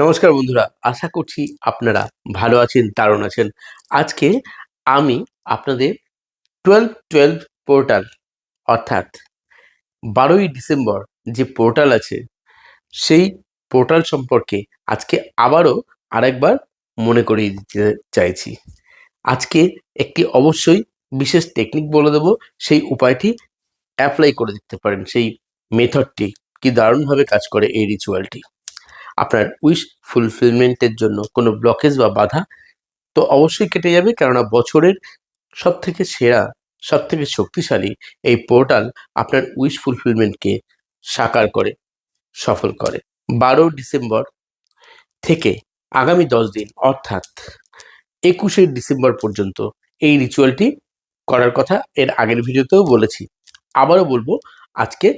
নমস্কার বন্ধুরা, আশা করছি আপনারা ভালো আছেন, দারুণ আছেন। আজকে আমি আপনাদের টুয়েলভ টুয়েলভ পোর্টাল অর্থাৎ বারোই ডিসেম্বর যে পোর্টাল আছে, সেই পোর্টাল সম্পর্কে আজকে আবারও আরেকবার মনে করিয়ে দিতে চাইছি। আজকে একটি অবশ্যই বিশেষ টেকনিক বলে দেবো, সেই উপায়টি অ্যাপ্লাই করে দেখতে পারেন, সেই মেথডটি কি দারুণভাবে কাজ করে এই রিচুয়ালটি আপনার উইশ ফুলফিলমেন্টের জন্য কোনো ব্লকেজ বা বাধা, তো অবশ্যই কেটে যাবে। কেননা বছরের সব থেকে সেরা সব থেকে শক্তিশালী এই পোর্টাল আপনার উইশ ফুলফিলমেন্টকে সাকার করে, সফল করে। বারো ডিসেম্বর থেকে আগামী দশ দিন, অর্থাৎ একুশে ডিসেম্বর পর্যন্ত এই রিচুয়ালটি করার কথা এর আগের ভিডিওতেও বলেছি। আবারও বলব, আজকে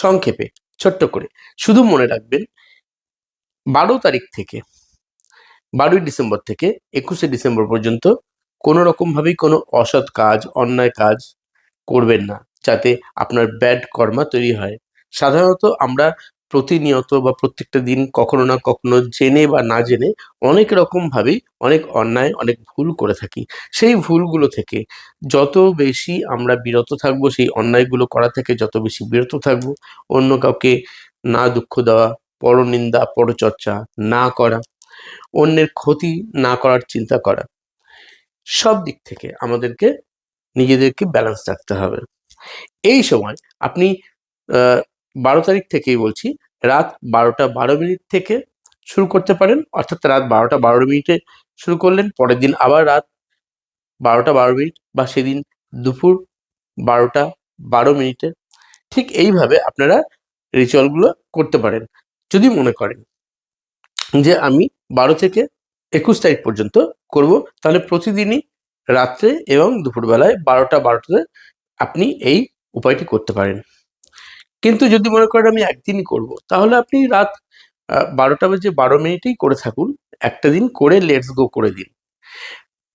সংক্ষেপে, ছোট্ট করে। শুধু মনে রাখবেন বারো তারিখ থেকে, বারোই ডিসেম্বর থেকে একুশে ডিসেম্বর পর্যন্ত কোনো রকমভাবেই কোনো অসৎ কাজ, অন্যায় কাজ করবেন না, যাতে আপনার ব্যাড কর্মা তৈরি হয়। সাধারণত আমরা প্রতিনিয়ত বা প্রত্যেকটা দিন কখনো না কখনো জেনে বা না জেনে অনেক রকমভাবেই অনেক অন্যায়, অনেক ভুল করে থাকি। সেই ভুলগুলো থেকে যত বেশি আমরা বিরত থাকব, সেই অন্যায়গুলো করা থেকে যত বেশি বিরত থাকব, অন্য কাউকে না দুঃখ দেওয়া পরনিন্দা, পরচর্চা না করা, অন্যের ক্ষতি না করার চিন্তা করা। সব দিক থেকে আমাদেরকে, নিজেদেরকে ব্যালেন্স রাখতে হবে। এই সময় আপনি বারো তারিখ থেকেই বলছি, রাত বারোটা বারো মিনিট থেকে শুরু করতে পারেন, অর্থাৎ রাত বারোটা বারো মিনিটে শুরু করলেন, পরের দিন আবার রাত বারোটা বারো মিনিট বা সেদিন দুপুর বারোটা বারো মিনিটে। ঠিক এইভাবে আপনারা রিচুয়ালগুলো করতে পারেন। যদি মনে করেন যে আমি বারো থেকে একুশ তারিখ পর্যন্ত করব, তাহলে প্রতিদিনই রাত্রে এবং দুপুরবেলায় বারোটা, বারোটাতে আপনি এই উপায়টি করতে পারেন। কিন্তু যদি মনে করেন আমি একদিনই করব, তাহলে আপনি রাত বারোটা বাজে বারো মিনিটেই করে থাকুন। একটা দিন করে লেটস গো করে দিন।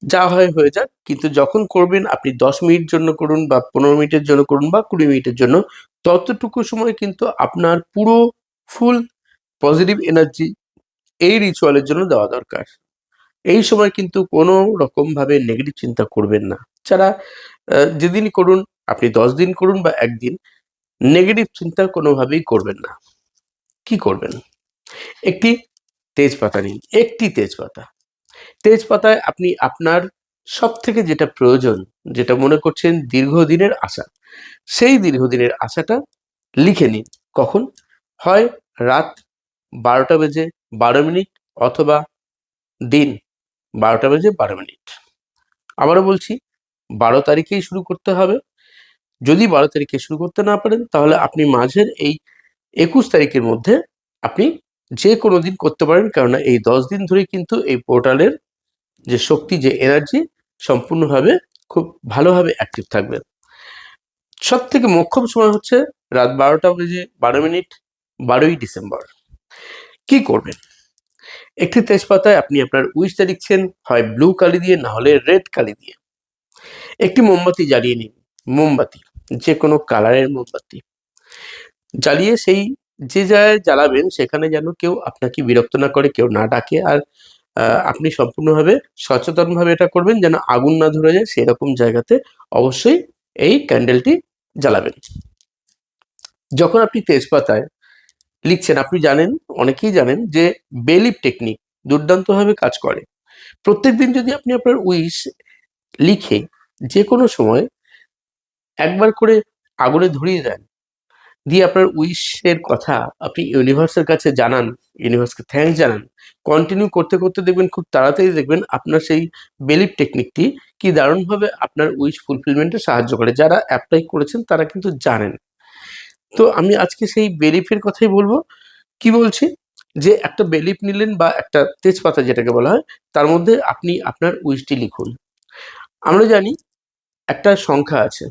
যা হয় হয়ে যাক, কিন্তু যখন করবেন আপনি দশ মিনিট জন্য করুন বা পনেরো মিনিটের জন্য করুন বা কুড়ি মিনিটের জন্য, ততটুকু সময় কিন্তু আপনার পুরো ফুল পজিটিভ এনার্জি এই রিচুয়ালের জন্য দেওয়া দরকার। এই সময় কিন্তু কোনো রকমভাবে নেগেটিভ চিন্তা করবেন না। যারা যেদিনই করুন, আপনি দশ দিন করুন বা একদিন নেগেটিভ চিন্তা কোনোভাবেই করবেন না। কি করবেন? একটি তেজপাতা নিন, একটি তেজপাতা। তেজপাতায় আপনি আপনার সব থেকে যেটা প্রয়োজন, যেটা মনে করছেন দীর্ঘদিনের আশা, সেই দীর্ঘদিনের আশাটা লিখে নিন। কখন? হয় রাত বারোটা বেজে বারো মিনিট অথবা দিন বারোটা বেজে বারো মিনিট। আবারও বলছি, বারো তারিখেই শুরু করতে হবে। যদি বারো তারিখে শুরু করতে না পারেন, তাহলে আপনি মাঝের এই একুশ তারিখের মধ্যে আপনি যে কোনো দিন করতে পারেন, কেননা এই দশ দিন ধরে কিন্তু এই পোর্টালের যে শক্তি, যে এনার্জি সম্পূর্ণভাবে খুব ভালোভাবে অ্যাক্টিভ থাকবে। সব থেকে মোক্ষম সময় হচ্ছে রাত বারোটা বেজে বারো মিনিট, বারোই ডিসেম্বর। কি করবেন? একটি তেজপাতায় আপনি আপনার উইশটা লিখছেন, হয় ব্লু কালি দিয়ে, না হলে রেড কালি দিয়ে। একটি মোমবাতি জ্বালিয়ে নিন, মোমবাতি যে কোনো কালারের মোমবাতি। জ্বালিয়ে সেই যে জায়গায় জ্বালাবেন, সেখানে যেন কেউ আপনাকে বিরক্ত না করে, কেউ না ডাকে। আর আপনি সম্পূর্ণভাবে সচেতনভাবে এটা করবেন, যেন আগুন না ধরে যায়, সেরকম জায়গাতে অবশ্যই এই ক্যান্ডেলটি জ্বালাবেন। যখন আপনি তেজপাতায় লিখছেন, আপনি জানেন, অনেকেই জানেন যে বেলিপ টেকনিক দুর্দান্তভাবে কাজ করে। প্রত্যেক দিন যদি আপনি আপনার উইশ লিখে যে কোনো সময় একবার করে আগুনে ধরিয়ে দেন, দিয়ে আপনার উইশের কথা আপনি ইউনিভার্সের কাছে জানান, ইউনিভার্সকে থ্যাংক জানান, কন্টিনিউ করতে করতে দেখবেন, খুব তাড়াতাড়ি দেখবেন আপনার সেই বেলিপ টেকনিকটি কি দারুণভাবে আপনার উইশ ফুলফিলমেন্টে সাহায্য করে। যারা অ্যাপ্লাই করেছেন তারা কিন্তু জানেন। তো আমি আজকে সেই বেলিফের কথাই বলব। কি বলছি? যে একটা বেলিফ নিলেন বা একটা তেজপাতা যেটাকে বলা হয়, তার মধ্যে আপনি আপনার উইশটি লিখুন। আমরা জানি একটা সংখ্যা আছে,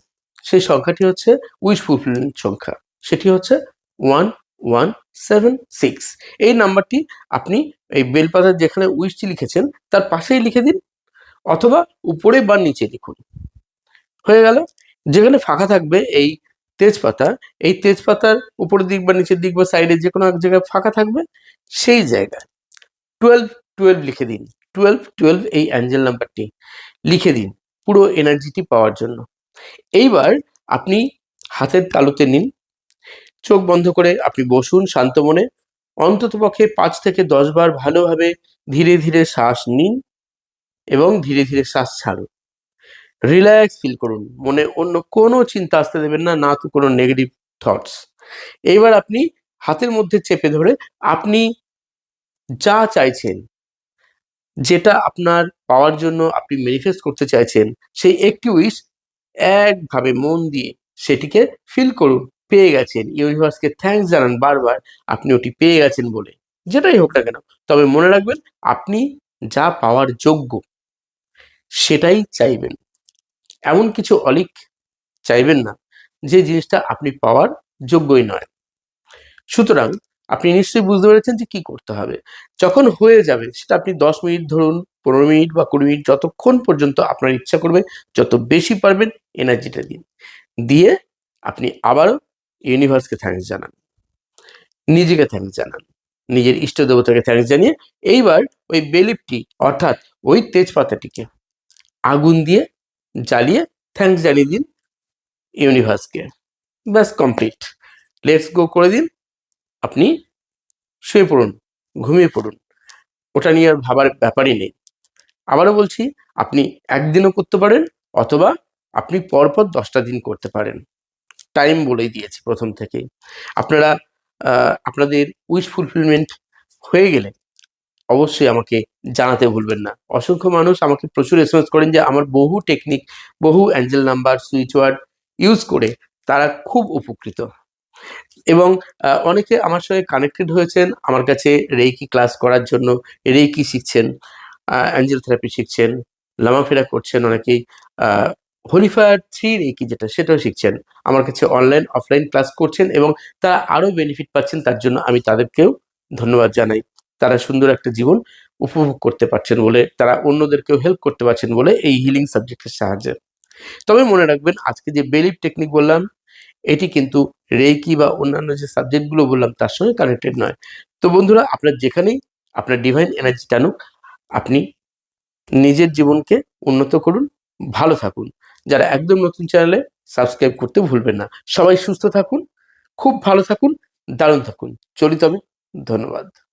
সেই সংখ্যাটি হচ্ছে উইশ ফুলফিলমেন্ট সংখ্যা। সেটি হচ্ছে ওয়ান ওয়ান, সেভেন, সিক্স। এই নাম্বারটি আপনি এই বেলপাতার যেখানে উইশটি লিখেছেন, তার পাশেই লিখে দিন, অথবা উপরে বা নিচে লিখুন। হয়ে গেল? যেখানে ফাঁকা থাকবে এই তেজপাতা এই তেজপাতার উপরের দিক বা নিচের দিক বা সাইডে যে কোনো এক জায়গায় ফাঁকা থাকবে, সেই জায়গায় টুয়েলভ টুয়েলভ লিখে দিন। টুয়েলভ টুয়েলভ এই অ্যাঞ্জেল নাম্বারটি লিখে দিন, পুরো এনার্জিটি পাওয়ার জন্য। এইবার আপনি হাতের তালুতে নিন, চোখ বন্ধ করে আপনি বসুন শান্ত মনে অন্ততপক্ষে পাঁচ থেকে দশ বার ভালোভাবে ধীরে ধীরে শ্বাস নিন এবং ধীরে ধীরে শ্বাস ছাড়ুন। রিল্যাক্স ফিল করুন। মনে অন্য কোনো চিন্তা আসতে দেবেন না না তো কোনো নেগেটিভ থটস এইবার আপনি হাতের মধ্যে চেপে ধরে আপনি যা চাইছেন, যেটা আপনার পাওয়ার জন্য আপনি ম্যানিফেস্ট করতে চাইছেন, সেই একটি উইশ একভাবে মন দিয়ে সেটিকে ফিল করুন। পেয়ে গেছেন। ইউনিভার্সকে থ্যাঙ্কস জানান বারবার, আপনি ওটি পেয়ে গেছেন বলে। যেটাই হোক না কেন, তবে মনে রাখবেন, আপনি যা পাওয়ার যোগ্য, সেটাই চাইবেন। এমন কিছু অলিক চাইবেন না, যে জিনিসটা আপনি পাওয়ার যোগ্যই নয়। সুতরাং আপনি নিশ্চয়ই বুঝতে পেরেছেন যে কি করতে হবে। যখন হয়ে যাবে, সেটা আপনি দশ মিনিট ধরুন, পনেরো মিনিট বা কুড়ি মিনিট যতক্ষণ পর্যন্ত আপনার ইচ্ছা করবে, যত বেশি পারবেন এনার্জিটা দিন দিয়ে। আপনি আবারও ইউনিভার্সকে থ্যাঙ্কস জানান। নিজেকে থ্যাঙ্কস জানান। নিজের ইষ্ট দেবতাকে থ্যাঙ্কস জানিয়ে এইবার ওই বেলিপটি অর্থাৎ ওই তেজপাতাটিকে আগুন দিয়ে জ্বালিয়ে থ্যাঙ্কস জানিয়ে দিন ইউনিভার্সকে ব্যাস কমপ্লিট লেটস গো করে দিন। আপনি শুয়ে পড়ুন, ঘুমিয়ে পড়ুন। ওটা নিয়ে আর ভাবার ব্যাপারই নেই। আবারও বলছি, আপনি একদিনও করতে পারেন অথবা আপনি পরপর দশটা দিন করতে পারেন। টাইম বলেই দিয়েছি প্রথম থেকেই। আপনারা আপনাদের উইশ ফুলফিলমেন্ট হয়ে গেলে অবশ্যই আমাকে জানাতে ভুলবেন না। অসংখ্য মানুষ আমাকে প্রচুর এসএমএস করেন যে আমার বহু টেকনিক বহু angel number switch word use করে তারা খুব উপকৃত। এবং অনেকে আমার সঙ্গে কানেক্টেড হয়েছেন, আমার কাছে রেইকি ক্লাস করার জন্য রেইকি শিখছেন অ্যাঞ্জেল থেরাপি শিখছেন লামাফেরা করছেন অনেকেই হোলিফায়ার থ্রি রেইকি যেটা সেটাও শিখছেন, আমার কাছে অনলাইন অফলাইন ক্লাস করছেন এবং তারা আরও বেনিফিট পাচ্ছেন, তার জন্য আমি তাদেরকেও ধন্যবাদ জানাই। তারা সুন্দর একটা জীবন উপভোগ করতে পারছেন বলে, তারা অন্যদেরকেও হেল্প করতে পারছেন বলে এই হিলিং সাবজেক্টের সাহায্যে। তবে মনে রাখবেন, আজকে যে বেলিফ টেকনিক বললাম, এটি কিন্তু রেকি বা অন্যান্য যে সাবজেক্টগুলো বললাম, তার সঙ্গে কানেক্টেড নয়। তো বন্ধুরা, আপনার যেখানেই আপনার ডিভাইন এনার্জি টানুক, আপনি নিজের জীবনকে উন্নত করুন, ভালো থাকুন। যারা একদম নতুন চ্যানেলে সাবস্ক্রাইব করতে ভুলবেন না। সবাই সুস্থ থাকুন, খুব ভালো থাকুন, দারুণ থাকুন। চলি তবে, ধন্যবাদ।